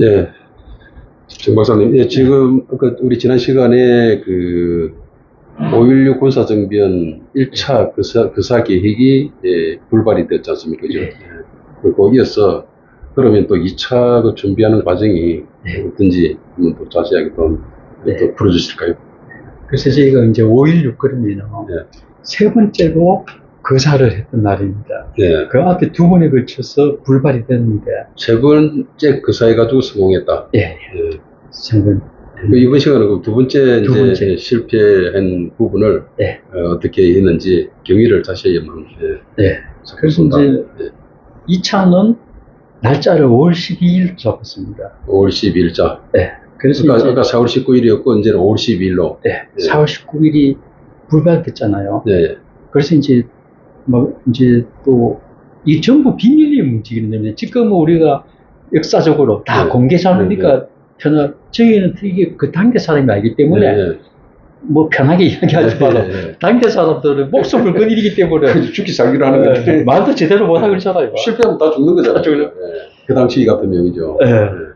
예. 정 박사님, 예, 지금, 그, 우리 지난 시간에 그, 5.16 군사정변 1차 그사, 그사 계획이, 예, 불발이 됐지 않습니까? 그죠? 예. 예. 그리고 이어서, 그러면 또 2차 그 준비하는 과정이 예. 어떤지 한번 또 자세하게 또, 네. 또 풀어주실까요? 그래서 저희가 이제 5.16 그러면은 예. 세 번째로 거사를 했던 날입니다. 예. 그 앞에 두 번에 걸쳐서 불발이 됐는데, 세 번째 그사해가지고 성공했다. 예, 예. 예. 생각, 그 이번 시간은 그두 번째 두 이제 번째. 실패한 부분을 예. 어, 떻게 했는지 경위를 다시 한번 예, 예. 그래서. 이제 예. 2차는 날짜를 5월 12일 잡았습니다. 5월 12일자. 예. 그래서 아까, 이제 아까 4월 19일이었고 이제는 5월 12일로. 예, 4월 19일이 불발됐잖아요. 네. 그래서 이제 뭐 이제 또 이 전부 비밀리에 움직이는 데문에 지금은 우리가 역사적으로 다 네. 공개하니까 편하 저희는 이게 그 당대 사람이 알기 때문에 네. 뭐 편하게 이야기하지 마라. 네, 네. 당대 사람들은 목숨을 건 일이기 때문에 그 죽기 살기로 하는 예, 건데 말도 제대로 못하고 그러잖아요. 실패하면 다 죽는 거잖아요. 다 죽는- 예. 그 당시 같은 명이죠. 예.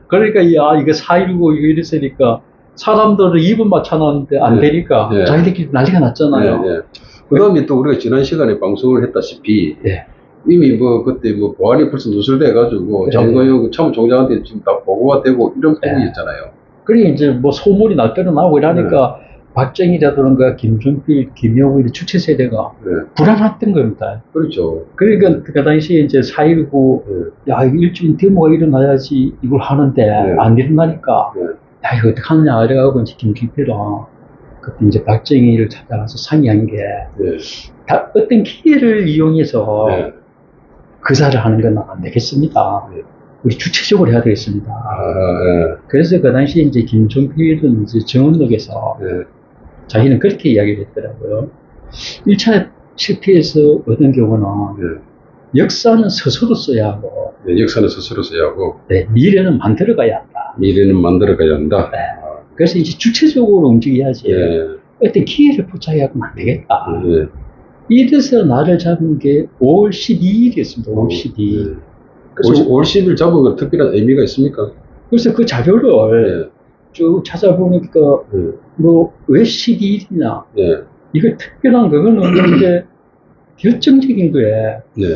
그러니까 야 이거 4.19 이거 이랬으니까 사람들은 입은 맞춰놨는데 안 네. 되니까 네. 자기들끼리 난리가 났잖아요. 네, 네. 그 다음에 또 우리가 지난 시간에 방송을 했다시피 예. 이미 뭐 그때 뭐 보안이 벌써 누설돼 가지고 네. 장도영 참총장한테 지금 다 보고가 되고 이런 네. 부분이었잖아요. 그러니 이제 뭐 소문이 날 때로 나오고 이러니까 박정희라든가 김종필, 김영우 이 주체 세대가 네. 불안했던 겁니다. 그렇죠. 그러니까 그 당시에 이제 4.19, 네. 야, 일주일 데모가 일어나야지 이걸 하는데 네. 안 일어나니까, 네. 야, 이거 어떡하느냐, 이래가지고 이제 김종필은 그때 이제 박정희를 찾아가서 상의한 게, 네. 다 어떤 기회를 이용해서 네. 그사를 하는 건 안 되겠습니다. 네. 우리 주체적으로 해야 되겠습니다. 아, 그래서 그 당시에 이제 김종필은 이제 정원록에서 예. 네. 자기는 그렇게 이야기를 했더라고요. 1차 실패에서 얻은 경우는 네. 역사는 스스로 써야 하고 네, 역사는 스스로 써야 하고 네, 미래는 만들어 가야 한다. 미래는 만들어 가야 한다. 네. 그래서 이제 주체적으로 움직여야지 예. 어떤 기회를 포착해서는 안 되겠다. 예. 이래서 나를 잡은 게 5월 12일이었습니다. 5월 12일. 그래서, 5월 10일 잡은 건 특별한 의미가 있습니까? 그래서 그 자료를 예. 쭉 찾아보니까 예. 뭐왜 12일이냐 예. 이거 특별한 그거는 없는데 결정적인 거에 네.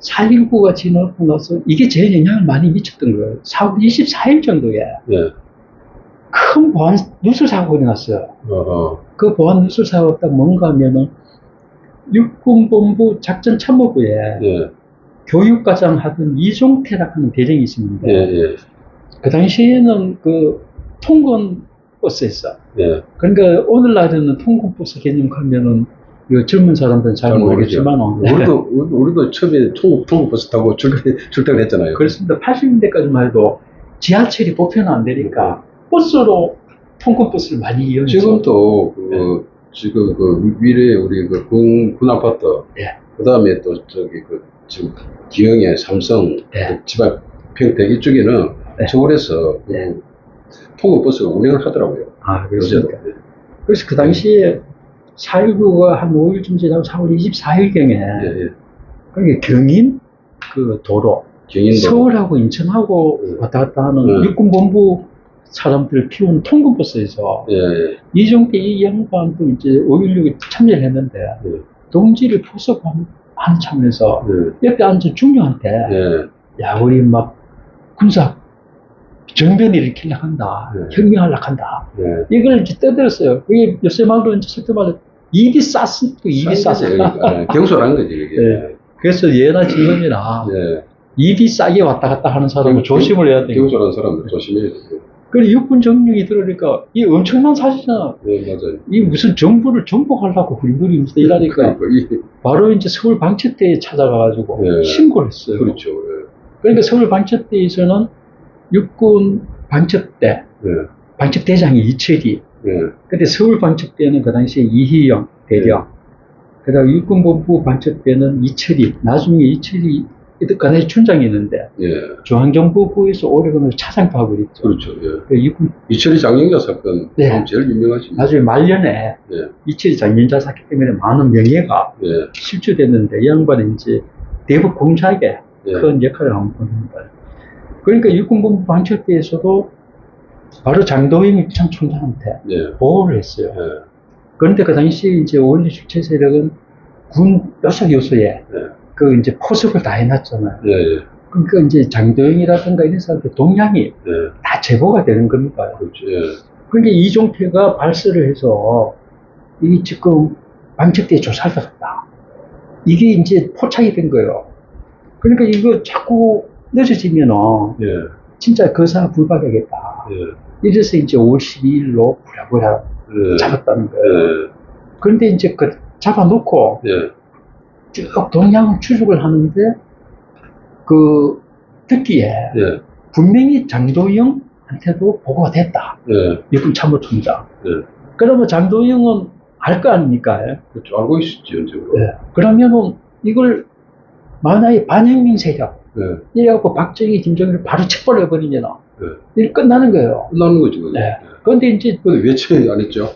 4.19가 지나고 나서 이게 제일 영향을 많이 미쳤던 거예요. 4월 24일 정도에 예. 큰 보안 누설 사고가 일어났어요. 어허. 그 보안 누설 사고가 딱 뭔가 하면은 육군본부 작전 참모부에 예. 교육과장 하던 이종태라고 하는 대령이 있습니다. 예. 예. 그 당시에는 그 통근 버스였어. 예. 그러니까 오늘날에는 통근 버스 개념 하면은 이 젊은 사람들은 잘 잘 모르겠지만 우리도, 우리도, 우리도 처음에 통국, 통국버스 타고 출근, 출퇴근 했잖아요. 그렇습니다. 80년대까지만 해도 지하철이 보편화 안 되니까 버스로 통근버스를 많이 이용했죠. 지금도, 그, 지금 그 위례 우리 그 군, 군 아파트. 예. 그 다음에 또 저기 그, 지금 기영의 삼성, 예. 그 집안 평택 이쪽에는 예. 서울에서 그 예. 통국버스가 운행을 하더라고요. 아. 그렇습니까? 그래서 그 당시에 4.19가 한 5일쯤 지나고 4월 24일경에 예, 예. 그게 경인 그 도로 경인도. 서울하고 인천하고 예. 왔다 갔다 하는 예. 육군본부 사람들 피운 통근버스에서 예, 예. 이종태 이 양반도 이제 5.16에 참여를 했는데 예. 동지를 하는 차원에서 예. 옆에 앉은 중령한테 예. 야 우리 막 군사 정변을 일으키려고 한다 네. 혁명하려고 한다 예. 이걸 이제 떠들었어요 그게 요새 말로 이제 쓸때 말로 입이 쌌어 그 입이 쌌어 예. 경솔한 거지, 이게. 예. 그래서 예나 지금이나 예. 입이 싸게 왔다 갔다 하는 사람은 경- 조심을 해야 돼요 경솔한 사람들 조심해야 돼요. 그리고 육군 정령이 들으니까 이 엄청난 사실이잖아 예, 맞아요. 이 무슨 정부를 정복하려고 우리들이 무슨 이라니까 그러니까, 이- 바로 이제 서울 방첩대에 찾아가가지고 예. 신고를 했어요. 그렇죠. 예. 그러니까 서울 방첩대에서는 육군 방첩대, 예. 방첩대장이 이철이. 예. 근데 서울 방첩대는 그 당시에 이희영 대령. 그다음 육군본부 방첩대는 이철이. 나중에 이철이 그 당시 춘장이었는데 예. 중앙정보부에서 오래간을 차장하고 그랬죠. 그렇죠. 예. 그 육군 이철이 장영자 사건 네. 하면 제일 유명하지. 나중에 말년에 예. 이철이 장면자 사기 때문에 많은 명예가 예. 실추됐는데 이 양반은 이제 대북 공작에 예. 큰 역할을 한 겁니다. 그러니까 육군본부 방첩대에서도 바로 장도영 참 총장한테 예. 보호를 했어요. 예. 그런데 그 당시 이제 5.16 주체 세력은 군 여섯 요소에 예. 그 이제 포섭을 다 해놨잖아요. 예. 예. 그러니까 이제 장도영이라든가 이런 사람들 동향이 예. 다 제보가 되는 겁니다. 그렇죠. 예. 그러니까 이종태가 발설을 해서 이 지금 방책대에 조사를 받았다. 이게 이제 포착이 된 거예요. 그러니까 이거 자꾸 늦어지면은 예. 진짜 거사 불박하겠다. 예. 이래서 이제 5월 12일로 부랴부랴 예. 잡았다는 거예요. 예. 그런데 이제 그 잡아놓고 예. 쭉 동향을 추적을 하는데 그 듣기에 예. 분명히 장도영한테도 보고가 됐다. 예. 육군 참모총장. 예. 그러면 장도영은 알 거 아닙니까? 그렇죠. 알고 있었지, 언제고. 예. 그러면은 이걸 만화의 반혁명 세력 예. 이래갖고 박정희, 김정일을 바로 체벌해 버리면 예. 일 끝나는 거예요. 끝나는 거지, 그거. 네. 그런데 이제 근데 왜 처리 안 했죠?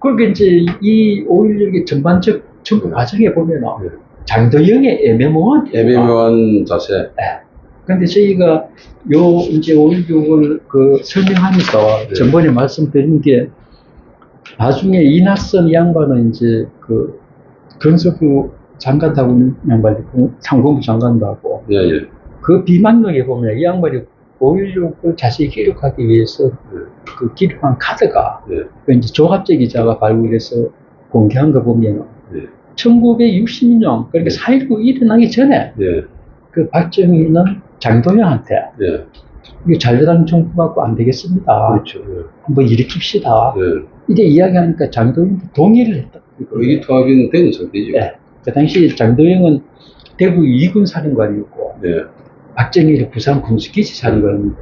그렇게 이제 이 5.16의 전반적 정부 과정에 보면은 네. 장도영의 애매모호한 애매모호한 자세. 근데 저희가 요 이제 5.16을 그 설명하면서 네. 전번에 말씀드린 게 나중에 이낙선 양반은 이제 그 건설부 장관도 하고 있는 양반이 그 상공부 장관도 하고 예, 예. 그 비망록에 보면 이 양반이 5.16을 자세히 기록하기 위해서 네. 그 기록한 카드가 네. 그 이제 조갑재 기자가 발굴해서 공개한 거 보면 네. 1960년 그러니까 4.19 일어나기 전에 예. 그 박정희는 장도영한테 예. 이게 자유당 정부 갖고 안 되겠습니다. 그렇죠. 예. 한번 일으킵시다. 예. 이제 이야기하니까 장도영도 동의를 했다. 의기투합이 되는 상태죠. 네. 그 당시 장도영은 대구 2군 사령관이었고 예. 박정희를 부산 군수기지 사령관인데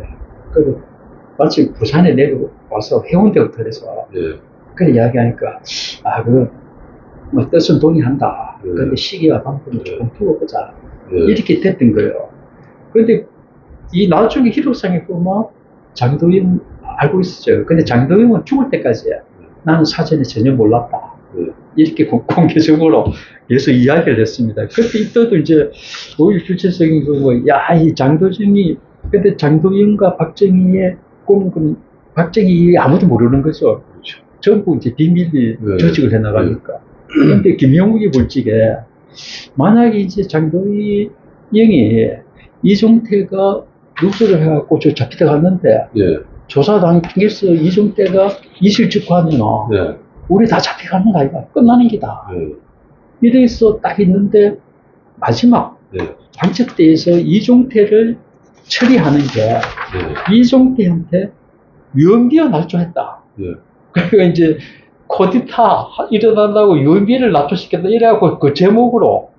그래도 마치 부산에 내려와서 해운대 호텔에서 예. 그 이야기하니까 아 그거 뭐 뜻은 동의한다. 네. 그런데 시기와 방법을 네. 조금 두고 보자. 예. 이렇게 됐던 거예요. 그런데 이 나중에 희록상에 보면 장도영 알고 있었죠. 근데 장도영은 죽을 때까지 나는 사전에 전혀 몰랐다. 네. 이렇게 공- 공개적으로 계속 이야기를 했습니다. 그때 이때도 이제 오일 주체적인 거고, 야, 이 장도정이, 근데 장도영과 박정희의 꿈은 박정희 아무도 모르는 거죠. 그렇죠. 전부 이제 비밀리 네. 조직을 해나가니까. 근데 김영욱이 볼직에 만약에 이제 장도희 형이 이종태가 누수를 해갖고 저 잡히다 갔는데 예. 조사당에서 이종태가 이실 직구하면 예. 우리 다 잡혀가는 거 아이가 끝나는 기다. 예. 이래서 딱 있는데 마지막 예. 방첩대에서 이종태를 처리하는 게 예. 이종태한테 유언비어 날조했다. 예. 그러니까 이제 코디타 일어난다고 유언비를 납조시켰다 이래갖고 그 제목으로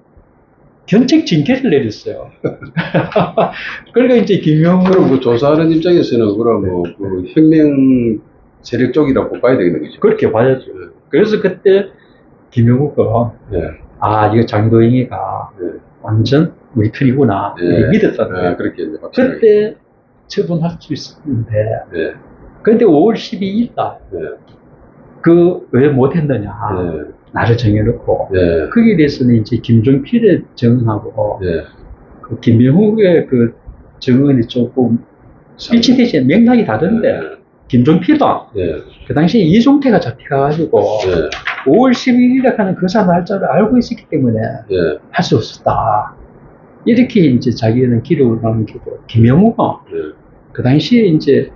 견책 징계를 내렸어요. 그러니까 이제 김영우 그럼 그 조사하는 입장에서는 그럼 뭐, 그 혁명 세력 쪽이라고 봐야 되겠는 거죠. 그렇게 봐야죠. 그래서 그때 김영우가 예. 아 이거 장도영이가 예. 완전 우리 편이구나 예. 이렇게 믿었다는 예. 거예요. 그렇게. 그때 처분할 수 있었는데 예. 근데 5월 12일 날 예. 그 왜 못했느냐 예. 나를 정해놓고 예. 거기에 대해서는 이제 김종필의 정언하고 예. 그 김명욱의 그 정언이 조금 일치 되지 않- 맥락이 다른데 김종필은 예. 그 당시에 이종태가 잡혀가지고 예. 5월 12일이라 하는 그사 날짜를 알고 있었기 때문에 예. 할수 없었다. 이렇게 이제 자기는 기록을 남기고 김영우가 예. 그 당시에 이제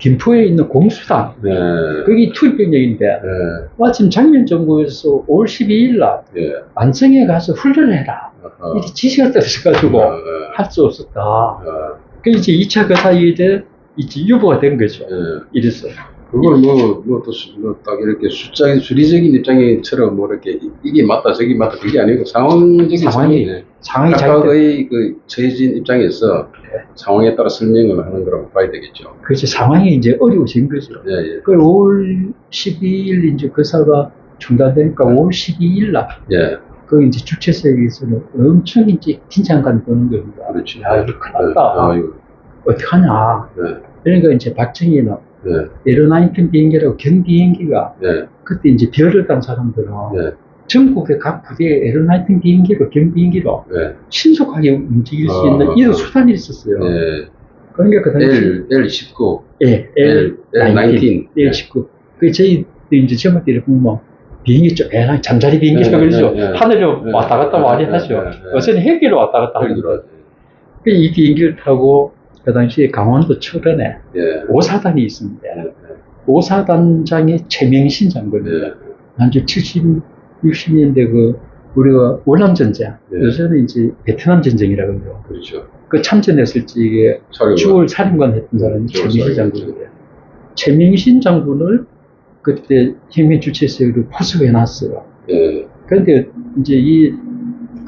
김포에 있는 공수단 예. 거기 투입병력인데 예. 마침 장면정부에서 5월 12일 날 예. 안성에 가서 훈련을 해라 아하. 이렇게 지시가 떨어져가지고 예. 할수 없었다. 아. 그 이제 2차 거사일에 이제 유보가 된 거죠. 예. 이래서 그걸 뭐, 뭐, 또, 수- 뭐, 딱 이렇게 숫자, 수리적인 입장처럼 뭐, 이렇게, 이- 이게 맞다, 저게 맞다, 그게 아니고, 상황적인 상황이 상황이네. 상황이. 각각의 그, 처해진 입장에서 상황에 따라 설명을 하는 거라고 봐야 되겠죠. 그렇지 상황이 이제 어려워진 거죠. 예, 예. 그 5월 12일 이제 거사가 중단되니까 5월 12일 날 예, 그 이제 주최사에서는 엄청 이제 긴장감이 드는 겁니다. 그렇지. 야, 이거 큰일 났다. 아, 이거, 어떡하냐. 예, 그러니까 이제 박정희는 예, 에로나이튼 비행기라고 경비행기가 예, 그때 이제 별을 딴 사람들은 예, 전국의 각 부대에 에로나이튼 비행기로 경비행기로 예, 신속하게 움직일 수 아, 있는 아, 이런 아. 수단이 있었어요. 예, 그러니까 그 당시 L, L19, 예, L, L, L19. L 19. 그 저희 이제 젊은 때를 보면 비행기 좀 애랑 잠자리 비행기라고 네, 그러죠. 네, 네. 하늘로 네, 왔다 갔다 네, 많이 네, 하죠. 네, 네. 어제는 헬기로 왔다 갔다 하는데 헬기로 그이 비행기를 타고 그 당시에 강원도 철원에 예. 오사단이 있습니다. 네, 오사단장의 최명신 장군입니다. 네. 한주 70, 60년대 그 우리가 월남 전쟁, 네. 요새는 이제 베트남 전쟁이라고 해요. 그렇죠. 그 참전했을 적에. 주월 살인관 했던 사람이 살인관. 장군인데 최명신 장군을 그때 혁명 주체에서 포섭해 놨어요. 예. 그런데 이제 이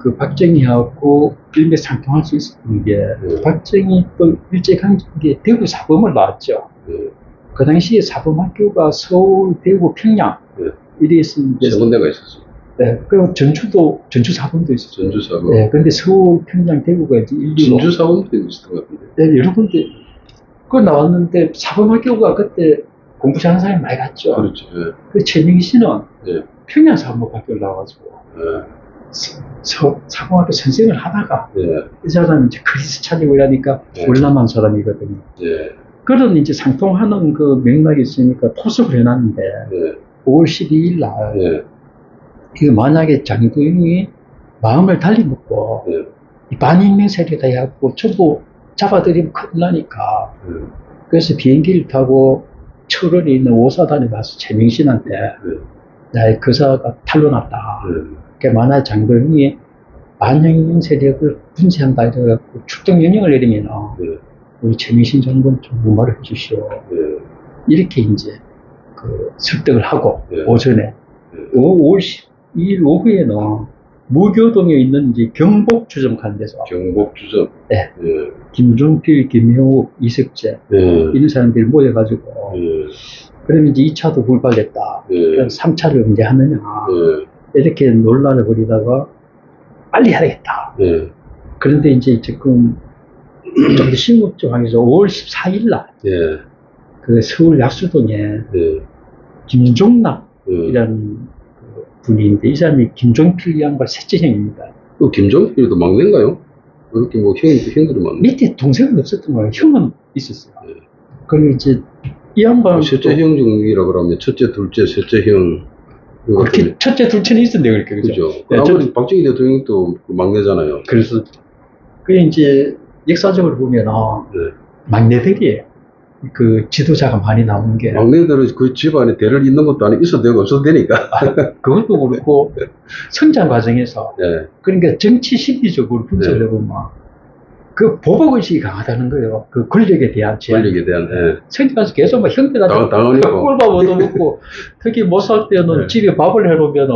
그 박정희하고 일맥상통할 수 있었던 게 네. 박정희 또 일제강점기에 대구 사범을 나왔죠. 예. 그 당시에 사범학교가 서울, 대구, 평양 네. 있었는데 세 군데가 있었어요. 네, 그리고 전주도 전주 사범도 있었죠. 전주 사범. 네, 근데 서울, 평양, 대구가 이제 인류로 진주 사범도 있었던 것 같은데. 네, 여러 군데 그 나왔는데 사범학교가 그때 공부 잘하는 사람이 많이 갔죠. 그렇죠. 예. 그 최민희 씨는 예. 평양 사범학교를 나와가지고 예. 서, 사범학교 선생을 하다가 예. 이 사람이 이제 그리스 차리고 이러니까 네. 월남한 사람이거든요. 예. 그런 이제 상통하는 그 맥락이 있으니까 토습을 해놨는데 예. 5월 12일 날 예. 이거 만약에 장도영이 마음을 달리 먹고 예. 이 반인명 세력이다 해갖고 전부 잡아들이면 큰일 나니까 예. 그래서 비행기를 타고 철원에 있는 오사단에 가서 최명신한테 예. 나의 거사가 탄로났다. 예. 그러니까 만약 장도영이 반영명 세력을 분쇄한다 이래갖고 출동 명령을 내리면 예. 우리 최민신 장군 좀 무마를 해주시오. 예. 이렇게 이제 그 설득을 하고 예. 오전에 예. 5월 12일 오후에는 무교동에 있는 이제 경복주점 가는 데서 경복 주점. 네. 예. 김종필, 김효욱, 이석재 예. 이런 사람들이 모여가지고 예. 그러면 이제 2차도 불발됐다. 예. 그럼 3차를 언제 하느냐 예. 이렇게 논란을 벌이다가 빨리 해야겠다. 예. 그런데 이제 지금 좀더 심각정황에서 5월 14일 날 예. 그 서울 약수동에 예. 김종락이라는 예. 그 분인데 이 사람이 김종필 양반 셋째 형입니다. 그 김정필도 막내인가요? 그렇게 뭐 형이 형들이 막내. 밑에 동생은 없었던 거예요. 형은 있었어요. 네. 그리고 이제 이 양반 뭐 셋째 형 중이라 그러면 첫째, 둘째, 셋째 형. 그렇게 첫째 둘째는 있었는데 그렇게 그죠? 그죠. 네, 아무리 박정희 대통령도 그 막내잖아요. 그래서 그 이제 역사적으로 보면 어, 네. 막내들이 그 지도자가 많이 나오는 게 막내들은 그 집안에 대를 잇는 것도 아니고 있어도 되고 없어도 되니까. 그것도 그렇고 성장 과정에서 예. 그러니까 정치 심리적으로 분석을 네. 해보면 그 보복의식이 강하다는 거예요. 그 권력에 대한 제한. 권력에 대한, 예. 생기면서 계속 막 형들한테 당- 당하니까. 꿀밥 얻어먹고 특히 못 살 때는 네. 집에 밥을 해놓으면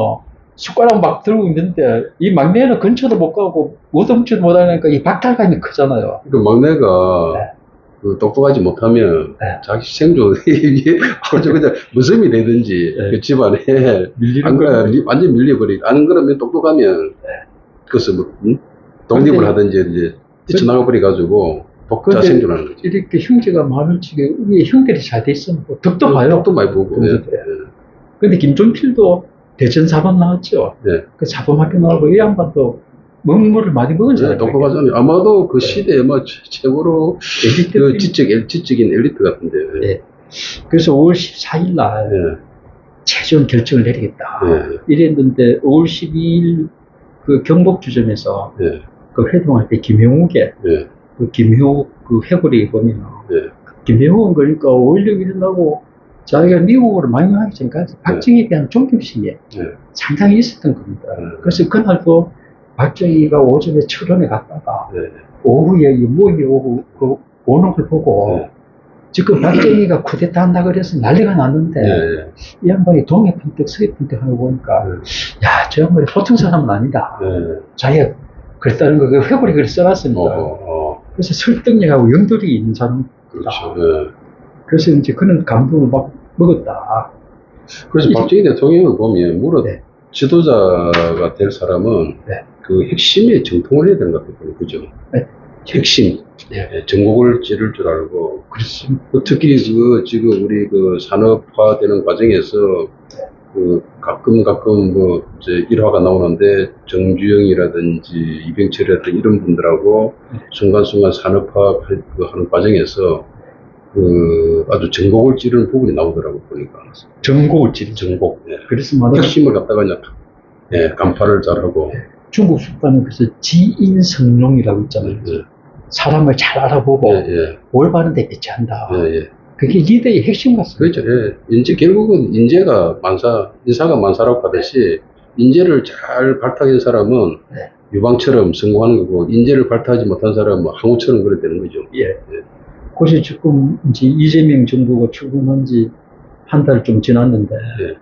숟가락 막 들고 있는데 이 막내는 근처도 못 가고 얻어먹지도 못하니까 이 박탈감이 크잖아요. 그 막내가 네. 그 똑똑하지 못하면 네. 자기 생존, 이게 아주 그냥 무섬이 되든지 네. 그 집안에 안 그래, 완전 밀려버리. 안 그러면 똑똑하면 그것을 뭐 응? 독립을 근데- 하든지 이제 뛰쳐나가버려 가지고 독자 생존하는 거지. 이렇게 형제가 많을 적에 위에 형들이 잘 돼 있으면 뭐 덕도 봐요. 독도 많이 보고. 예. 그래서 근데 김종필도 대전 사범 나왔죠. 예. 그 사범학교 나오고 이 양반도 먹물을 많이 먹은 예. 사람이에요. 똑똑하잖아요. 아마도 그 시대에 뭐 최- 최고로 엘리트 그 지적, 엘- 지적인 엘리트 같은데. 예. 그래서 5월 14일 날 예. 최종 결정을 내리겠다. 예. 이랬는데 5월 12일 그 경복주점에서 예. 그 회동할 때 김형욱의 예. 그 김형욱 그 회고리 보면 예. 김형욱은 그러니까 5.16 일어나고 자기가 미국으로 망명하기 전까지 박정희에 대한 존경심이 예. 상당히 있었던 겁니다. 음. 그래서 그날도 박정희가 오전에 철원에 갔다가 예. 오후에 이 모임이 오고 그 오는 걸 보고 네. 지금 박정희가 쿠데타 한다 그래서 난리가 났는데 예. 이 양반이 동해 펀뜩 서해 펀뜩 하는 거 보니까 네. 야저 양반이 보통 사람은 아니다. 예. 자기가 그랬다는 거, 그 회고리 글을 써놨습니다. 어, 어, 그래서 설득력하고 영돌이 있는 사람. 그렇죠. 예. 그래서 이제 그는 감동을 막 먹었다. 그래서 이- 박정희 대통령을 보면 물론 네. 지도자가 될 사람은 네. 그 핵심에 정통을 해야 되는 것 같아요. 그죠? 네. 핵심. 네. 예, 전국을 찌를 줄 알고. 그렇습니다. 그 특히 그 지금 우리 그 산업화되는 과정에서 그 가끔 가끔 뭐 이제 일화가 나오는데 정주영이라든지 이병철이라든지 이런 분들하고 순간순간 산업화 그 하는 과정에서 그 아주 전곡을 찌르는 부분이 나오더라고 보니까 전곡을 찌르죠. 전곡 예. 그래서 말하면 핵심을 갖다가 그냥 예, 간파를 잘하고 중국 속담에 그래서 지인성룡이라고 있잖아요. 예, 사람을 잘 알아보고 예, 예, 올바른 데 배치한다. 예, 예. 그게 리더의 핵심 같습니다. 그렇죠. 예. 인재, 결국은 인재가 만사, 인사가 만사라고 하듯이, 인재를 잘 발탁한 사람은 네. 유방처럼 성공하는 거고, 인재를 발탁하지 못한 사람은 항우처럼 그래 되는 거죠. 예. 그것이 지금 이제 이재명 정부가 출범한 지 한 달 좀 지났는데, 예.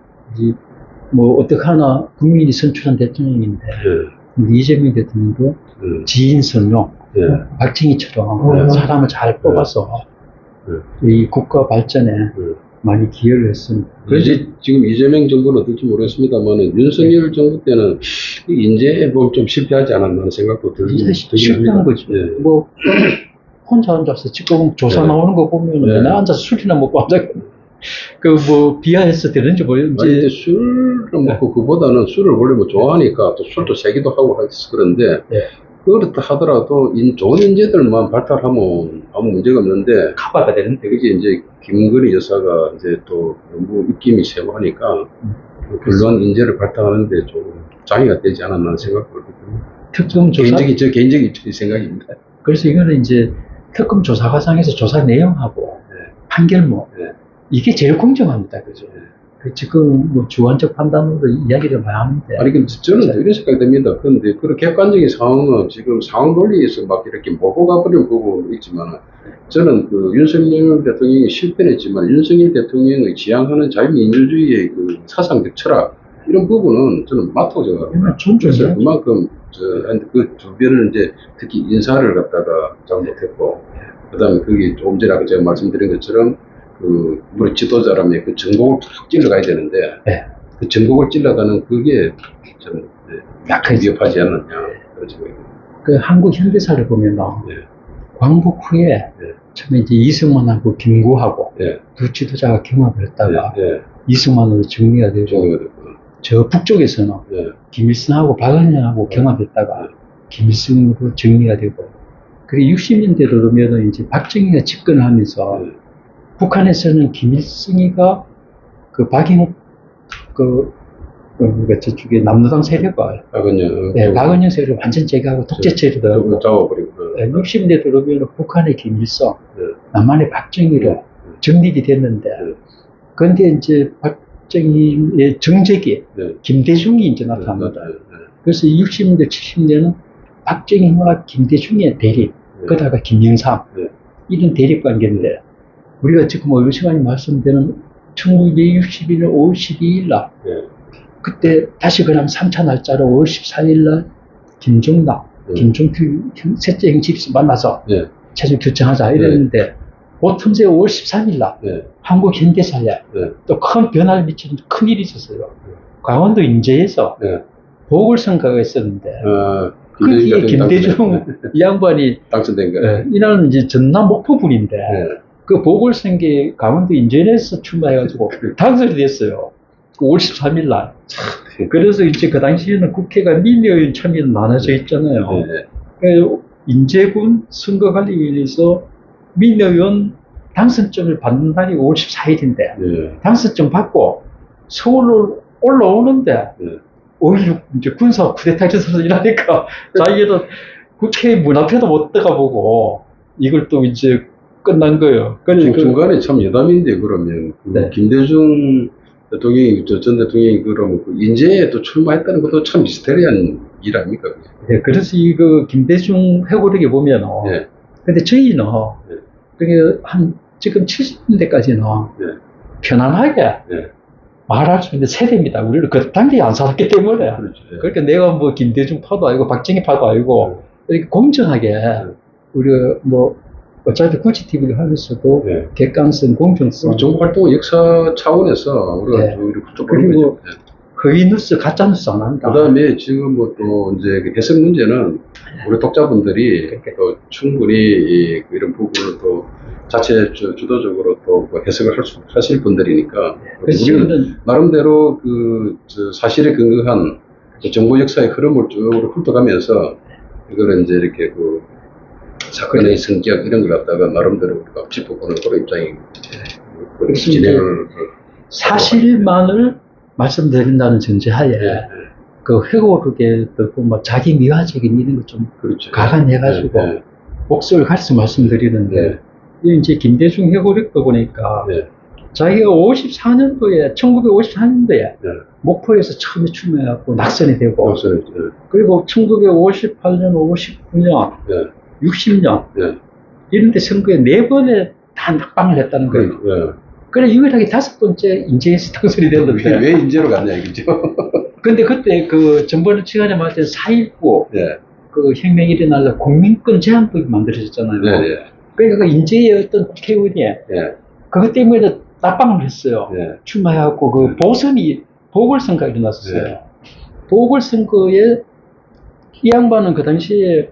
뭐 어떻게 하나 국민이 선출한 대통령인데, 예. 이재명 대통령도 예. 지인 선용, 예. 박정희처럼 네. 사람을 잘 뽑아서 이 국가 발전에 많이 기여를 했습니다. 그래서 이제 지금 이재명 정부는 어떨지 모르겠습니다만, 윤석열 정부 때는 보면 좀 실패하지 않았나 하는 생각도 들긴 실패한. 거죠. 예. 뭐 혼자 앉아서 지금 조사 네. 나오는 거 보면 네. 맨날 앉아서 술이나 먹고 앉아 그 뭐 비하해서 되는지 아니, 이제 모르겠는데 술을 먹고 그보다는 술을 원래 뭐 좋아하니까 또 술도 세기도 하고 해서 그런데 예. 그렇다 하더라도 인, 좋은 인재들만 발탁하면 아무 문제가 없는데 커버가 되는데 그게 이제 김건희 여사가 이제 또 너무 입김이 세고 하니까 그 훌륭한 인재를 발탁하는데 좀 장애가 되지 않았나 했거든요. 특검 조사 개인적인 저 개인적인 생각입니다. 그래서 이거는 이제 특검 조사 과정에서 조사 내용하고 네. 판결문 네. 이게 제일 공정합니다. 그죠? 그 지금 뭐 주관적 판단으로 이야기를 많이 하는데 아니, 근데 저는 이런 생각이 듭니다. 그런데 그런 객관적인 상황은 지금 상황 논리에서 막 이렇게 몰고 가버리는 부분도 있지만, 저는 그 윤석열 대통령이 실패했지만, 윤석열 대통령의 지향하는 자유민주주의의 그 사상적 철학, 이런 부분은 저는 맞다고 생각합니다. 그만큼, 저, 그 주변을 이제 특히 인사를 갖다가 잘못했고, 그 다음에 그게 조금 전에 아까 제가 말씀드린 것처럼, 그, 우리 지도자라면 그 전곡을 툭 찔러가야 되는데, 네. 그 전곡을 찔러가는 그게 좀 네, 약해서 위협하지 않느냐, 그런 생각이 그 한국 현대사를 보면 네. 광복 후에 네. 처음에 이제 이승만하고 김구하고 네. 두 지도자가 경합을 했다가 네, 네, 이승만으로 정리가 되고 정리가. 저 북쪽에서는 네, 김일성하고 박은영하고 경합했다가 김일성으로 정리가 되고 그리고 60년대 들어오면은 이제 박정희가 집권을 하면서 네. 북한에서는 김일성이가 그 박인욱 그, 그, 그 저쪽에 남노당 세력을 박은영, 네, 박은영 세력을 완전 제거하고 독재체로 하고 좀 잡아버리고. 네, 60대 들어오면 북한의 김일성, 네. 남한의 박정희로 정립이 됐는데, 네. 그런데 이제 박정희의 정적이 네. 김대중이 이제 네, 나타납니다. 네, 그래서 60년대, 70년대는 박정희와 김대중의 대립, 네. 그러다가 김영삼, 네. 이런 대립 관계인데, 우리가 지금 어느 시간에 말씀드린 1961년 5월 12일 날, 네. 그때 다시 그럼 3차 날짜로 5월 14일 날, 김종남, 네. 김종필 형- 셋째 형집에서 만나서 네. 최종 결정하자 이랬는데 그 틈새 5월 13일 날 네. 한국 현대사에 네. 또큰 변화를 미치는 큰 일이 있었어요. 강원도 인제에서 네. 보궐선거가 있었는데 아, 거기에 김대중 당선된- 이 양반이 당선된 거예요. 예, 이날은 이제 전남 목포군인데 네. 그 보궐선거에 강원도 인제에서 출마해가지고 당선이 됐어요. 그 5월 13일 날. 그래서 이제 그 당시에는 국회가 민의원 참여로 나눠져 있잖아요. 네. 그래서 인제군 선거관리위원회에서 민의원 당선증을 받는 날이 5월 14일인데 네. 당선증 받고 서울로 올라오는데 네. 5.16 이제 군사 쿠데타 전선을 일하니까 자기는 국회 문 앞에도 못 들어가 보고 이걸 또 이제 끝난 거예요. 중- 그러니까 중간에 참 여담인데 그러면 그 네. 김대중 대통령이 저전 대통령이 그러면 그 인재에 또 출마했다는 것도 참 미스테리한 일 아닙니까? 네, 그래서 이거 김대중 회고록에 보면은 네. 근데 저희는 네. 그게 한 지금 70년대까지는 네. 편안하게 네. 말할 수 있는 세대입니다. 우리는 그 단계에 안 살았기 때문에. 그렇죠. 네. 그러니까 내가 뭐 김대중 파도 아니고 박정희 파도 아니고 이렇게 공정하게 우리가 뭐 어차피 구치 TV를 하면서도 네. 객관성, 공정성, 정부 활동 역사 차원에서 우리가 네. 좀 이렇게 쭉 그리고 거죠. 허위 뉴스, 가짜 뉴스 안 한다. 그 다음에 지금 뭐 또 이제 그 해석 문제는 우리 독자분들이 그러니까. 또 충분히 이- 이런 부분을 또 자체 주, 주도적으로 또뭐 해석을 할 수, 하실 분들이니까 그래서 우리는 나름대로 그, 저 사실에 근거한 그 정보 역사의 흐름을 쭉 훑어가면서 이거를 이제 이렇게 그 사건의 성격 이런 걸 갖다가 나름대로 우리가 짚어보는 그런 입장이 그 그래서 진행을 사실만을 말씀드린다는 전제하에 예, 그 회고록에 뭐 자기 미화적인 이런 거좀 그렇죠. 가간해가지고 예, 목소리를 가려서 말씀드리는데 예, 이 이제 김대중 회고록도 보니까 예, 자기가 54년도에 1954년도에 예. 목포에서 처음에 출마해갖고 낙선이 되고 우선, 그리고 1958년, 59년, 예, 예, 60년 예. 이런데 선거에 네 번에 다 낙방을 했다는 거예요. 예. 그래 유일하게 다섯 번째 인재에서 당선이 왜, 됐는데 왜 인재로 갔냐 이거죠. 근데 그때 그 정부는 시간에 맞춰 4.19 예, 그 혁명이 일어나서 국민권 제한법이 만들어졌잖아요. 예, 예, 그러니까 그 인재의 어떤 국회의원이 예, 그것 때문에 낙방을 했어요. 예, 출마해갖고 그 보선이 보궐선거가 일어났었어요. 네. 보궐선거에 이 양반은 그 당시에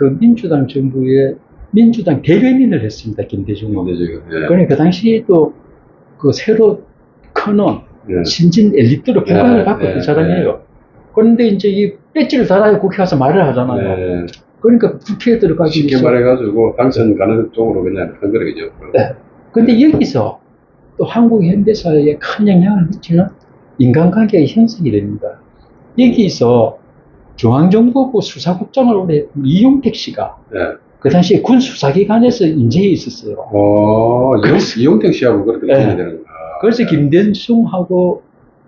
그 민주당 정부의 민주당 대변인을 했습니다. 근데 지금, 예, 그러니까 그 당시에 또그 새로 커는 예. 신진 엘리트로 평가를 네, 받고 네, 있던 사람이에요. 그런데 이제 이 배지를 달아야 국회 가서 말을 하잖아요. 예. 그러니까 국회에 들어가기 쉽게 위해서. 말해가지고 당선 가는 쪽으로 그냥 한 거죠. 네. 근데 여기서 또 한국 현대사회에 큰 영향을 미치는 인간관계의 형성이 됩니다. 여기서 중앙정보부 수사국장을 올해 이용택 씨가 예. 그 당시에 군 수사기관에서 인재해 있었어요. 어, 이용, 이용택 씨하고 그렇게 네. 되는 거야. 그래서 김대중하고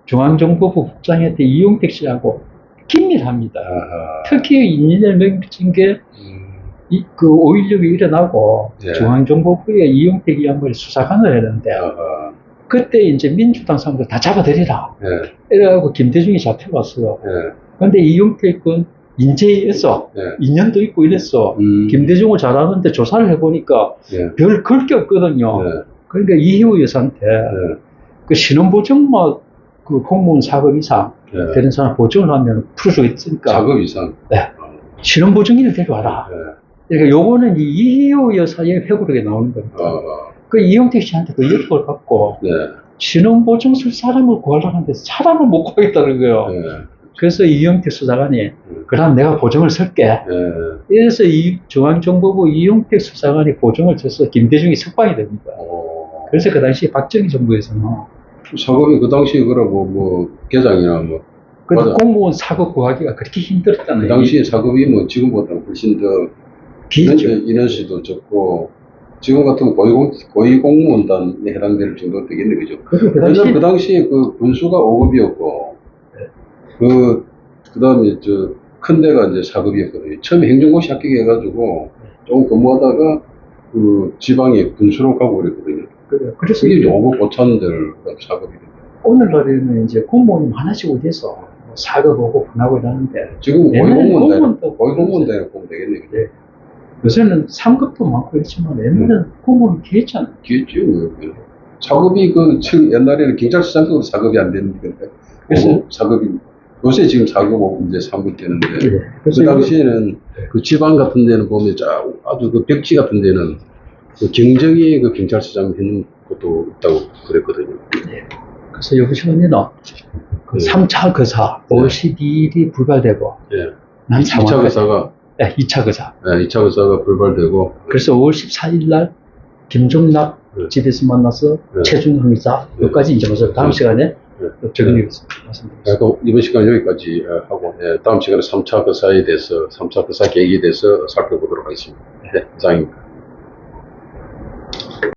중앙정보부 국장했던 이용택 씨하고 긴밀합니다. 아하. 특히 인연을 맺은 게 음, 이, 그 5.16이 일어나고 예. 중앙정보부에 이용택 이 양반이 수사관을 했는데 아하. 그때 이제 민주당 사람들 다 잡아들이라 예, 이래갖고 김대중이 잡혀갔어요. 예, 근데 이용택은 인재에서 예. 인연도 있고 이랬어. 음, 김대중을 잘 아는데 조사를 해보니까 예, 별걸게 없거든요. 예, 그러니까 이희우 여사한테 예, 그 신원보증만 그 공무원 사급 이상 예. 되는 사람 보증을 하면 풀수 있으니까 작업 이상. 네. 어, 신원보증인을 데려와라. 예, 그러니까 요거는 이 이희우 여사의 회고록에 나오는 겁니다. 어, 어, 그 이용택 씨한테 그 요청을 받고 네, 신원보증 쓸 사람을 구하려고 하는데 사람을 못 구하겠다는 거예요. 예, 그래서 이용택 수사관이 음, 그럼 내가 보증을 쓸게. 예, 이래서 이 중앙정보부 이용택 수사관이 보증을 줘서 김대중이 석방이 됩니다. 어. 그래서 그 당시 박정희 정부에서는 작업이 그 당시 그러고 뭐 계장이나 뭐 그. 공무원 사급 구하기가 그렇게 힘들었다는 그 당시에 작업이 뭐 지금보다 훨씬 더 비죠. 인원- 인원수도 적고 지금 같은 고위공, 고위공무원단에 해당될 정도 되겠네 그죠? 그 당시 그 당시에 그 군수가 5급이었고 그 그 다음에 저 큰 데가 이제 4급이었거든요. 처음에 행정고시 합격해가지고 조금 근무하다가 그 지방에 군수로 가고 그랬거든요. 그래요. 그래서 이제 5급 고참들 4급이 됐어요. 오늘날에는 이제 공무원이 많아지고 돼서 뭐 사급 오고 분하고 이러는데 지금 고위공무원 고위공무원 대로 보면 되겠네. 그죠? 네. 요새는 3급도 많고 있지만 옛날에는 공무원 기했잖아요. 뒤했죠. 뭐. 사급이 그 칠- 옛날에는 경찰서장도 4급이 안 됐는데 그래서- 4급이 요새 지금 4급 이제 3급 되는데 네. 그 당시에는 그 지방 같은 데는 보면 자- 아주 그 벽지 같은 데는 그 경정이 그 경찰서장 했는 것도 있다고 그랬거든요. 그래서 여기서는 그 네. 3차 거사 네. 52일이 불발되고 예. 난 2차 상황 거사가, 네, 2차 거사. 예, 2차 거사가 불발되고, 그래서 5월 14일 날 김종락 네. 집에서 만나서 네. 최준형 의사 네. 여기까지 이제 벌써 다음 네. 시간에 네. 또 적용하겠습니다. 말씀드리겠습니다. 약간 이번 시간 여기까지 어, 하고, 예, 다음 시간에 3차 거사에 대해서, 3차 거사 계획에 대해서 살펴보도록 하겠습니다. 네, 이상입니다.